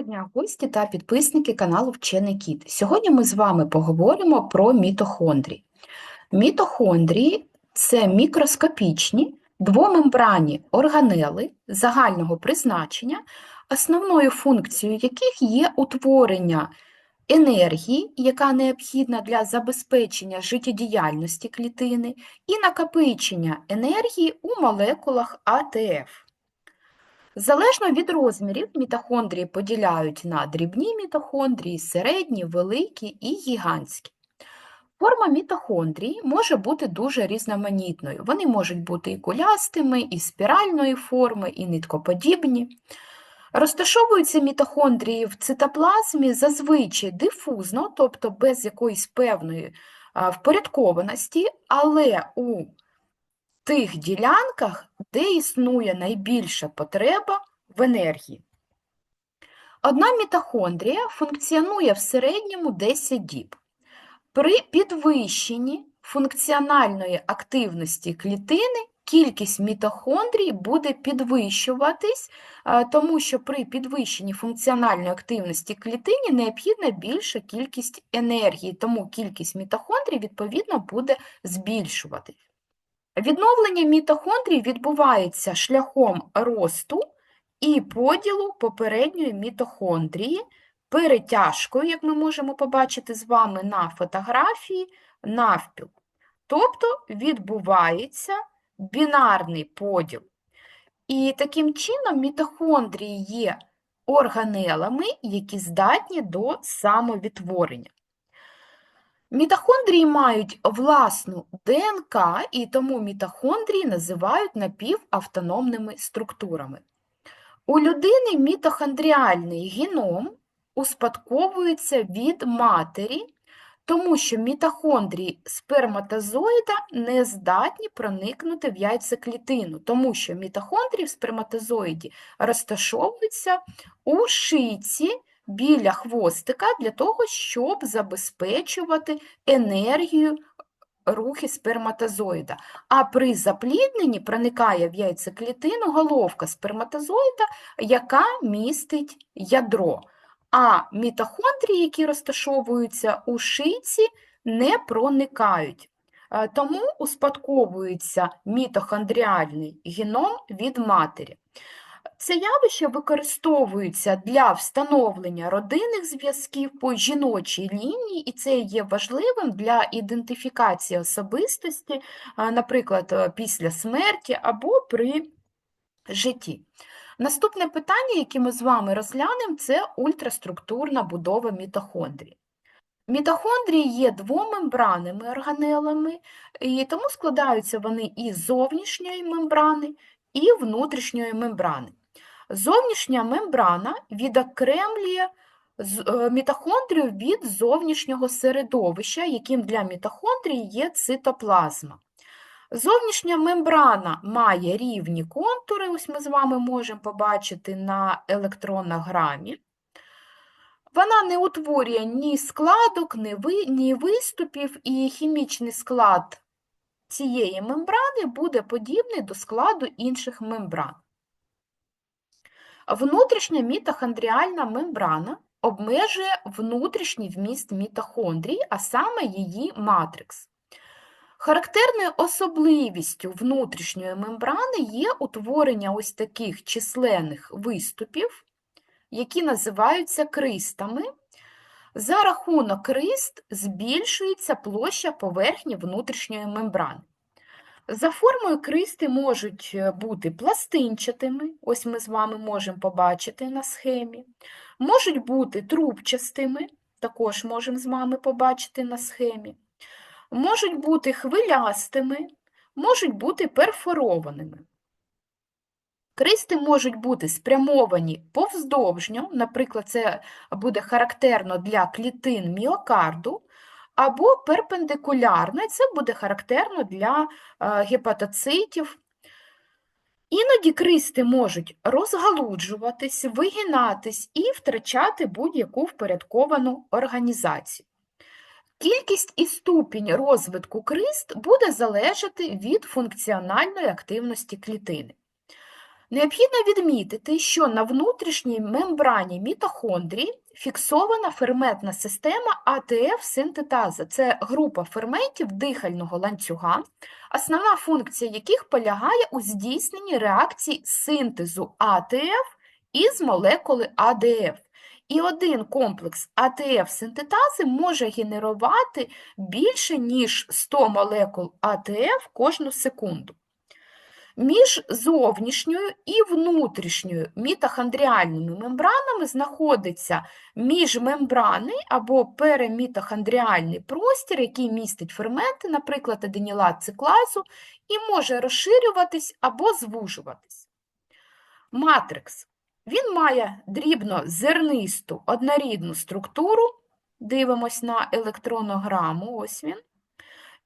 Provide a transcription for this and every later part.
Доброго дня, гості та підписники каналу Вчений Кіт. Сьогодні ми з вами поговоримо про мітохондрії. Мітохондрії це мікроскопічні двомембранні органели загального призначення, основною функцією яких є утворення енергії, яка необхідна для забезпечення життєдіяльності клітини, і накопичення енергії у молекулах АТФ. Залежно від розмірів, мітохондрії поділяють на дрібні мітохондрії, середні, великі і гігантські. Форма мітохондрії може бути дуже різноманітною. Вони можуть бути і кулястими, і спіральної форми, і ниткоподібні. Розташовуються мітохондрії в цитоплазмі зазвичай дифузно, тобто без якоїсь певної впорядкованості, але у тих ділянках, де існує найбільша потреба в енергії. Одна мітохондрія функціонує в середньому 10 діб. При підвищенні функціональної активності клітини кількість мітохондрій буде підвищуватись, тому що при підвищенні функціональної активності клітині необхідна більша кількість енергії, тому кількість мітохондрій, відповідно, буде збільшуватись. Відновлення мітохондрій відбувається шляхом росту і поділу попередньої мітохондрії перетяжкою, як ми можемо побачити з вами на фотографії, навпіл. Тобто відбувається бінарний поділ. І таким чином мітохондрії є органелами, які здатні до самовідтворення. Мітохондрії мають власну ДНК, і тому мітохондрії називають напівавтономними структурами. У людини мітохондріальний геном успадковується від матері, тому що мітохондрії сперматозоїда не здатні проникнути в яйцеклітину, тому що мітохондрії в сперматозоїді розташовуються у шийці біля хвостика для того, щоб забезпечувати енергію рухи сперматозоїда. А при заплідненні проникає в яйцеклітину головка сперматозоїда, яка містить ядро. А мітохондрії, які розташовуються у шийці, не проникають. Е, Тому успадковується мітохондріальний геном від матері. Це явище використовується для встановлення родинних зв'язків по жіночій лінії, і це є важливим для ідентифікації особистості, наприклад, е, після смерті або при житті. Наступне питання, яке ми з вами розглянемо, це ультраструктурна будова мітохондрії. Мітохондрії є двомембранними органелами, і тому складаються вони із зовнішньої мембрани і внутрішньої мембрани. Зовнішня мембрана відокремлює е, мітохондрію від зовнішнього середовища, яким для мітохондрії є цитоплазма. Зовнішня мембрана має рівні контури, ось ми з вами можемо побачити на електронограмі. Вона не утворює ні складок, ні виступів, і хімічний склад цієї мембрани буде подібний до складу інших мембран. Внутрішня мітохондріальна мембрана обмежує внутрішній вміст мітохондрій, а саме її матрикс. Характерною особливістю внутрішньої мембрани є утворення ось таких численних виступів, які називаються кристами. За рахунок крист збільшується площа поверхні внутрішньої мембрани. За формою кристи можуть е, бути пластинчатими, ось ми з вами можемо побачити на схемі, можуть бути трубчастими, також можемо з вами побачити на схемі, можуть бути хвилястими, можуть бути перфорованими. Кристи можуть бути спрямовані повздовжньо, наприклад, це буде характерно для клітин міокарду, або перпендикулярно, це буде характерно для е, гепатоцитів. Іноді кристи можуть розгалуджуватись, вигинатись і втрачати будь-яку впорядковану організацію. Кількість і ступінь розвитку крист буде залежати від функціональної активності клітини. Необхідно відмітити, що на внутрішній мембрані мітохондрії фіксована ферментна система АТФ-синтетаза. Це група ферментів дихального ланцюга, основна функція яких полягає у здійсненні реакцій синтезу АТФ із молекули АДФ. І один комплекс АТФ-синтетази може генерувати більше, ніж 100 молекул АТФ кожну секунду. Між зовнішньою і внутрішньою мітохондріальними мембранами знаходиться міжмембранний або перемітохондріальний простір, який містить ферменти, наприклад, аденілат циклазу, і може розширюватись або звужуватись. Матрикс. Він має дрібно-зернисту однорідну структуру, дивимось на електронограму, ось він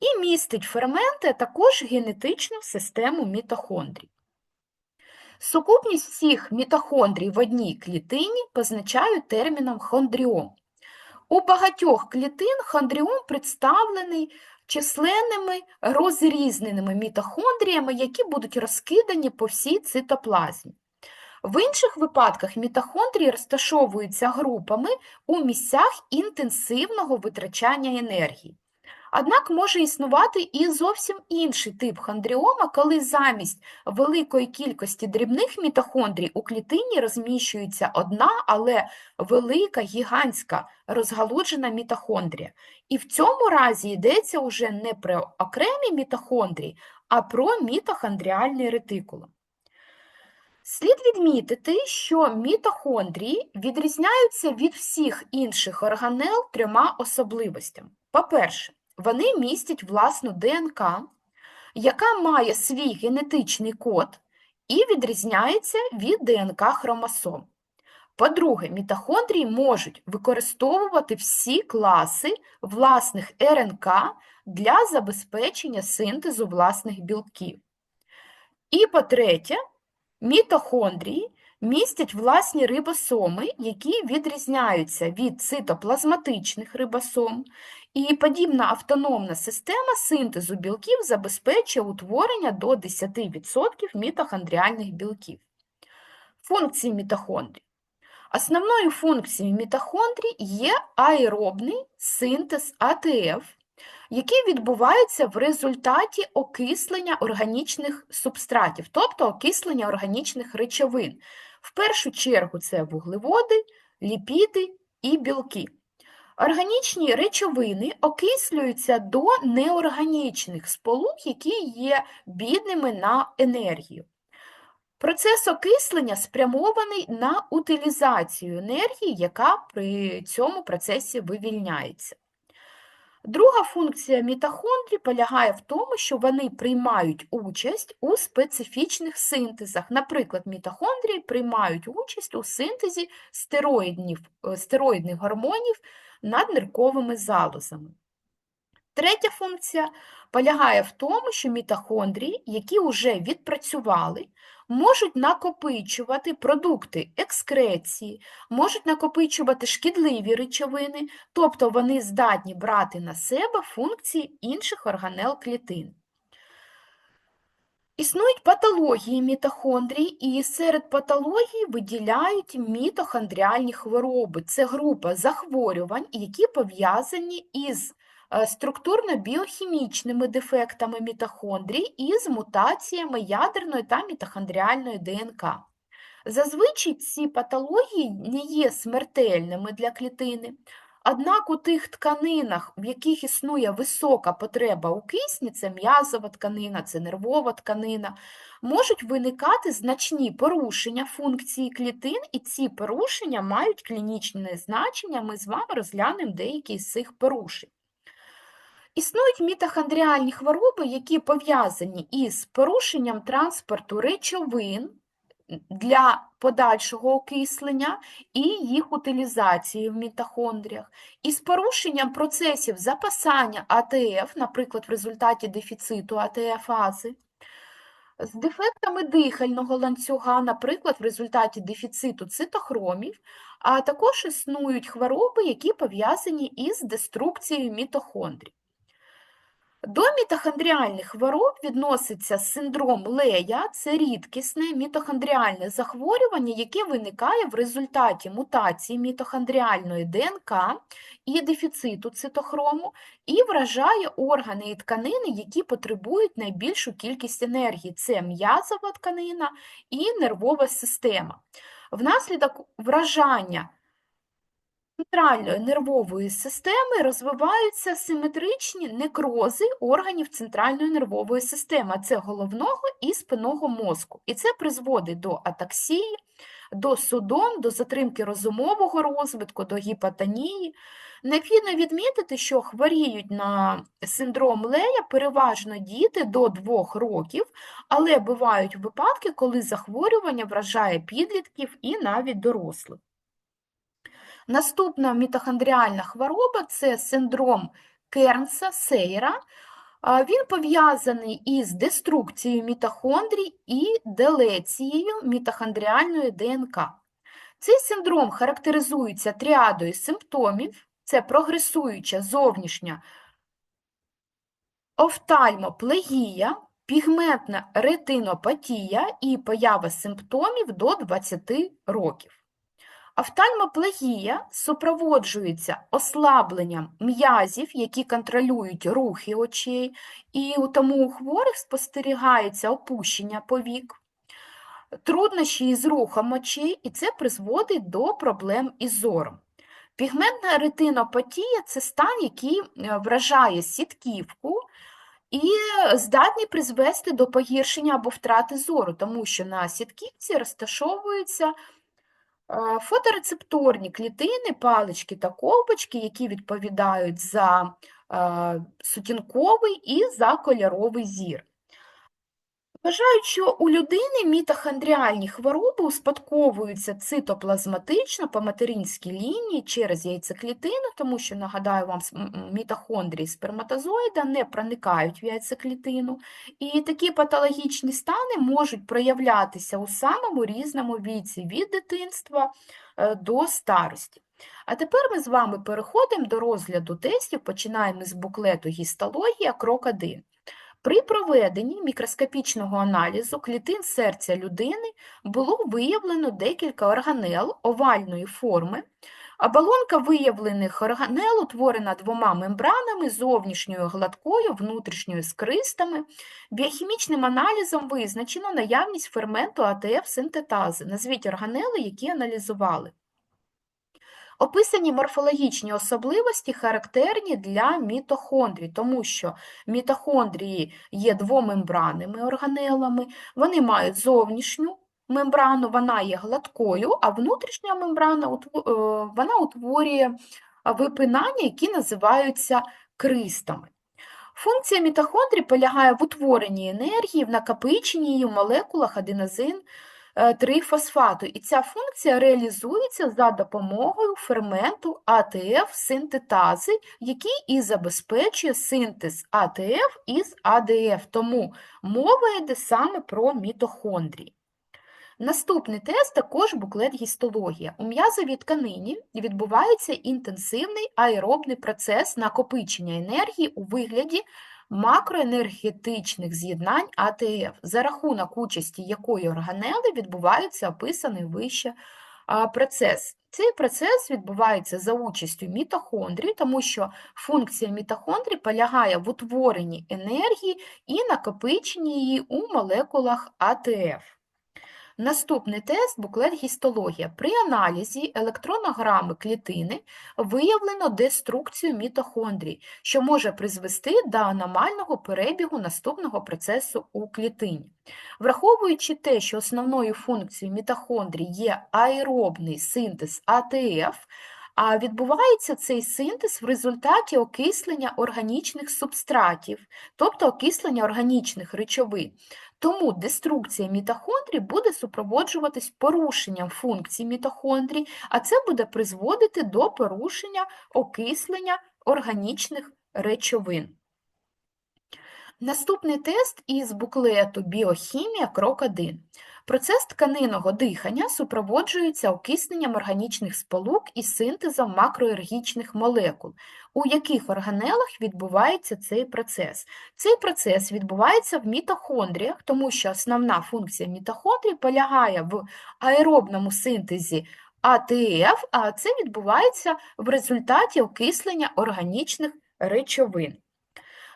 і містить ферменти, також генетичну систему мітохондрій. Сукупність всіх мітохондрій в одній клітині позначають терміном хондріом. У багатьох клітин хондріом представлений численними розрізненими мітохондріями, які будуть розкидані по всій цитоплазмі. В інших випадках мітохондрії розташовуються групами у місцях інтенсивного витрачання енергії. Однак може існувати і зовсім інший тип хондріома, коли замість великої кількості дрібних мітохондрій у клітині розміщується одна, але велика, гігантська розгалуджена мітохондрія. І в цьому разі йдеться уже не про окремі мітохондрії, а про мітохондріальний ретикулум. Слід відмітити, що мітохондрії відрізняються від всіх інших органел трьома особливостями. По-перше, вони містять власну ДНК, яка має свій генетичний код і відрізняється від ДНК хромосом. По-друге, мітохондрії можуть використовувати всі класи власних РНК для забезпечення синтезу власних білків. І по-третє, мітохондрії містять власні рибосоми, які відрізняються від цитоплазматичних рибосом, і подібна автономна система синтезу білків забезпечує утворення до 10% мітохондріальних білків. Функції мітохондрій. Основною функцією мітохондрій є аеробний синтез АТФ, який відбувається в результаті окислення органічних субстратів, тобто окислення органічних речовин. В першу чергу це вуглеводи, ліпіди і білки. Органічні речовини окислюються до неорганічних сполук, які є бідними на енергію. Процес окислення спрямований на утилізацію енергії, яка при цьому процесі вивільняється. Друга функція мітохондрій полягає в тому, що вони приймають участь у специфічних синтезах. Наприклад, мітохондрії приймають участь у синтезі стероїдних, гормонів над нирковими залозами. Третя функція полягає в тому, що мітохондрії, які вже відпрацювали, можуть накопичувати продукти екскреції, можуть накопичувати шкідливі речовини, тобто вони здатні брати на себе функції інших органел клітин. Існують патології мітохондрій, і серед патологій виділяють мітохондріальні хвороби. Це група захворювань, які пов'язані із структурно-біохімічними дефектами мітохондрій і з мутаціями ядерної та мітохондріальної ДНК. Зазвичай ці патології не є смертельними для клітини, Однак у тих тканинах, в яких існує висока потреба у кисні, це м'язова тканина, це нервова тканина, можуть виникати значні порушення функції клітин, і ці порушення мають клінічне значення, ми з вами розглянемо деякі з цих порушень. Існують мітохондріальні хвороби, які пов'язані із порушенням транспорту речовин для подальшого окислення і їх утилізації в мітохондріях, і з порушенням процесів запасання АТФ, наприклад, в результаті дефіциту АТФази, з дефектами дихального ланцюга, наприклад, в результаті дефіциту цитохромів, а також існують хвороби, які пов'язані із деструкцією мітохондрій. До мітохондріальних хвороб відноситься синдром Лея, це рідкісне мітохондріальне захворювання, яке виникає в результаті мутації мітохондріальної ДНК і дефіциту цитохрому, і вражає органи і тканини, які потребують найбільшу кількість енергії. Це м'язова тканина і нервова система. Внаслідок вражання центральної нервової системи розвиваються симетричні некрози органів центральної нервової системи, це головного і спинного мозку. І це призводить до атаксії, до судом, до затримки розумового розвитку, до гіпотонії. Необхідно відмітити, що хворіють на синдром Лея переважно діти до 2 років, але бувають випадки, коли захворювання вражає підлітків і навіть дорослих. Наступна мітохондріальна хвороба це синдром Кернса Сейра. Він пов'язаний із деструкцією мітохондрій і делецією мітохондріальної ДНК. Цей синдром характеризується тріадою симптомів, це прогресуюча зовнішня офтальмоплегія, пігментна ретинопатія і поява симптомів до 20 років. Офтальмоплегія супроводжується ослабленням м'язів, які контролюють рухи очей, і тому у хворих спостерігається опущення повік, труднощі із рухом очей, і це призводить до проблем із зором. Пігментна ретинопатія – це стан, який е, вражає сітківку і здатний призвести до погіршення або втрати зору, тому що на сітківці розташовуються Е, фоторецепторні клітини, палички та ковбочки, які відповідають за сутінковий і за кольоровий зір. Вважають, що у людини мітохондріальні хвороби успадковуються цитоплазматично по материнській лінії через яйцеклітину, тому що, нагадаю вам, мітохондрії сперматозоїда не проникають в яйцеклітину, і такі патологічні стани можуть проявлятися у самому різному віці від дитинства е, до старості. А тепер ми з вами переходимо до розгляду тестів, починаємо з буклету гістологія, крок 1. При проведенні мікроскопічного аналізу клітин серця людини було виявлено декілька органел овальної форми. Оболонка виявлених органел утворена двома мембранами, зовнішньою гладкою, внутрішньою скристами. Біохімічним аналізом визначено наявність ферменту АТФ синтетази. Назвіть органели, які аналізували. Описані морфологічні особливості характерні для мітохондрій, тому що мітохондрії є двомембранними органелами, вони мають зовнішню мембрану, вона є гладкою, а внутрішня мембрана е, вона утворює випинання, які називаються кристами. Функція мітохондрій полягає в утворенні енергії, в накопиченні її в молекулах аденозин трифосфату, і ця функція реалізується за допомогою ферменту АТФ синтетази, який і забезпечує синтез АТФ із АДФ, тому мова йде саме про мітохондрії. Наступний тест також буклет гістологія. У м'язовій тканині відбувається інтенсивний аеробний процес накопичення енергії у вигляді макроенергетичних з'єднань АТФ, за рахунок участі якої органели відбувається описаний вище процес. Цей процес відбувається за участю мітохондрій, тому що функція мітохондрій полягає в утворенні енергії і накопиченні її у молекулах АТФ. Наступний тест буклет гістологія. При аналізі електронограми клітини виявлено деструкцію мітохондрій, що може призвести до аномального перебігу наступного процесу у клітині. Враховуючи те, що основною функцією мітохондрій є аеробний синтез АТФ, а відбувається цей синтез в результаті окислення органічних субстратів, тобто окислення органічних речовин. Тому деструкція мітохондрій буде супроводжуватись порушенням функцій мітохондрій, а це буде призводити до порушення окислення органічних речовин. Наступний тест із буклету Біохімія крок 1. Процес тканинного дихання супроводжується окисненням органічних сполук і синтезом макроергічних молекул. У яких органелах відбувається цей процес? Цей процес відбувається в мітохондріях, тому що основна функція мітохондрій полягає в аеробному синтезі АТФ, а це відбувається в результаті окислення органічних речовин.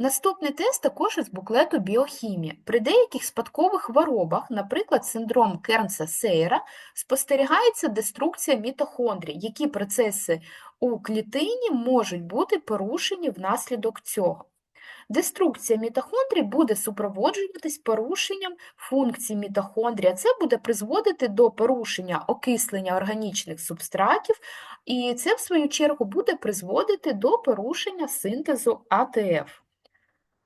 Наступний тест також із буклету біохімія. При деяких спадкових хворобах, наприклад, синдром Кернса-Сейра, спостерігається деструкція мітохондрій, які процеси у клітині можуть бути порушені внаслідок цього. Деструкція мітохондрій буде супроводжуватись порушенням функцій мітохондрій, а це буде призводити до порушення окислення органічних субстратів, і це, в свою чергу, буде призводити до порушення синтезу АТФ.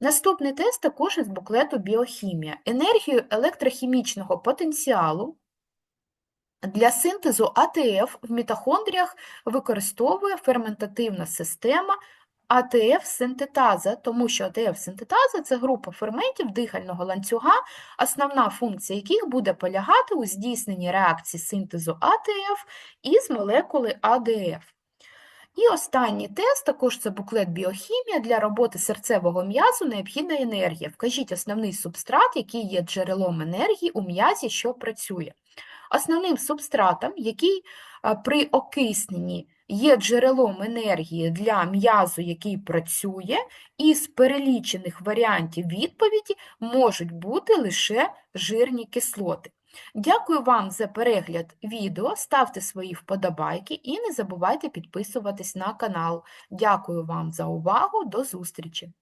Наступний тест також із буклету біохімія. Енергію електрохімічного потенціалу для синтезу АТФ в мітохондріях використовує ферментативна система АТФ-синтетаза, тому що АТФ-синтетаза – це група ферментів дихального ланцюга, основна функція яких буде полягати у здійсненні реакції синтезу АТФ із молекули АДФ. І останній тест, також це буклет біохімія. Для роботи серцевого м'язу необхідна енергія. Вкажіть основний субстрат, який є джерелом енергії у м'язі, що працює. Основним субстратом, який при окисненні є джерелом енергії для м'язу, який працює, із перелічених варіантів відповіді можуть бути лише жирні кислоти. Дякую вам за перегляд відео, ставте свої вподобайки і не забувайте підписуватись на канал. Дякую вам за увагу, до зустрічі!